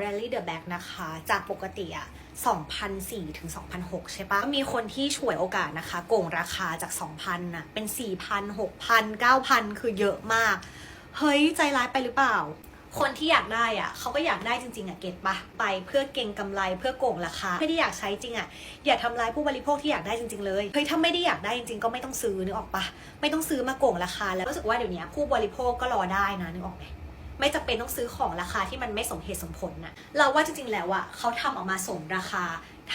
Rally the Back นะคะ จากปกติอะ2,004ถึง2,006 ใช่ปะมีคนที่ฉวยโอกาสนะคะ โกงราคาจาก 2,000น่ะเป็น 4,000 6,000 9,000 คือเยอะมาก เฮ้ย ใจร้ายไปหรือเปล่า คนที่อยากได้อะเขาก็อยากได้จริง ๆอะเก็ตปะไปเพื่อเก่งกำไรเพื่อโกงราคาไม่ได้อยากใช้จริงอะอย่าทำร้ายผู้บริโภคที่อยากได้จริง ๆ เลยเฮ้ยถ้าไม่ได้อยากได้จริงๆ ก็ไม่ต้องซื้อนึกออกปะไม่ต้องซื้อมาโกงราคาแล้วรู้สึกว่าเดี๋ยวนี้ผู้บริโภคก็รอได้นะนึกออกไหม ไม่จำเป็นต้องซื้อของราคาที่มันไม่สมเหตุสมผลนะเราว่าจริงๆแล้วอะเขาทำออกมาสมราคา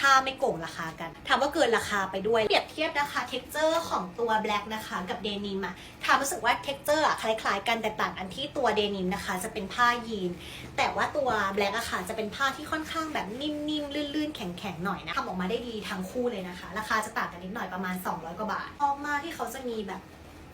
ถ้าไม่โกงราคากันถามว่าเกินราคาไปด้วยเปรียบเทียบนะคะเท็กเจอร์ของตัวแบล็กนะคะกับเดนิมอะถามรู้สึกว่าเท็กเจอร์อะคล้ายๆ กันแต่ต่างอันที่ตัวเดนิมนะคะ จะเป็นผ้ายีน แต่ว่าตัวแบล็กอะค่ะจะเป็นผ้าที่ค่อนข้างแบบนิ่มๆลื่นๆ แข็งๆหน่อยนะทำออกมาได้ดีทั้งคู่เลยนะคะ ราคาจะต่างกันนิดหน่อยประมาณ 200กว่าบาทชอบมากที่เขาจะมีแบบ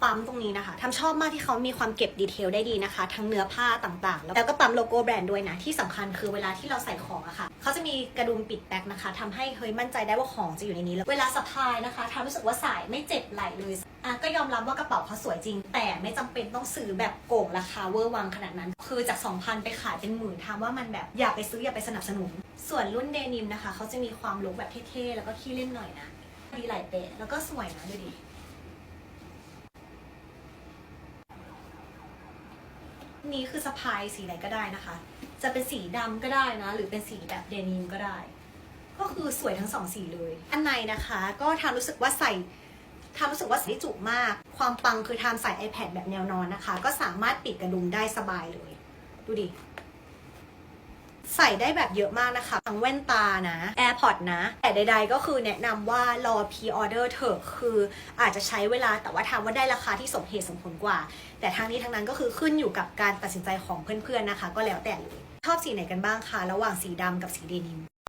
ปั๊มตรงนี้นะคะทำชอบมากที่เขามีความเก็บดีเทลได้ดีนะคะ ทั้งเนื้อผ้าต่างๆ แล้วก็ปั๊มโลโก้แบรนด์ด้วยนะ ที่สำคัญคือเวลาที่เราใส่ของอะค่ะเขาจะมีกระดุมปิดแบ็คนะคะทำให้เฮ้ยมั่นใจได้ว่าของจะอยู่ในนี้แล้วเวลาสะพายนะคะทำรู้สึกว่าสายไม่เจ็บไหลเลยอะก็ยอมรับว่ากระเป๋าเขาสวยจริง แต่ไม่จำเป็นต้องซื้อแบบโก่งราคาเวอร์วังขนาดนั้น คือจาก 2,000 ไปขายเป็นหมื่นทำว่ามันแบบอย่าไปซื้ออย่าไปสนับสนุน ส่วนรุ่นเดนิมนะคะเขาจะมีความลุคแบบเท่ๆแล้วก็ขี้เล่นหน่อยนะดีไหลเป๊ะแล้วก็สวยนะดูดิ นี้คือสะพายสีไหนก็ได้นะคะ จะเป็นสีดำก็ได้นะ หรือเป็นสีแบบเดนิมก็ได้ ก็คือสวยทั้งสองสีเลย อันในนะคะ ก็ทำรู้สึกว่าใส่ทำรู้สึกว่าสีจุมาก ความปังคือทำใส่ iPad แบบแนวนอนนะคะ ก็สามารถปิดกระดุมได้สบายเลย ดูดิ ใส่ได้แบบเยอะมากนะคะ ทั้งแว่นตานะ AirPod นะ แต่ใด ๆ ก็คือแนะนำว่ารอ pre-order เถอะ คืออาจจะใช้เวลาแต่ว่าถามว่าได้ราคาที่สมเหตุสมผลกว่า แต่ทั้งนี้ทั้งนั้นก็คือขึ้นอยู่กับการตัดสินใจของเพื่อนๆนะคะ ก็แล้วแต่เลยชอบสีไหนกันบ้างคะ ระหว่างสีดำกับสีเดนิม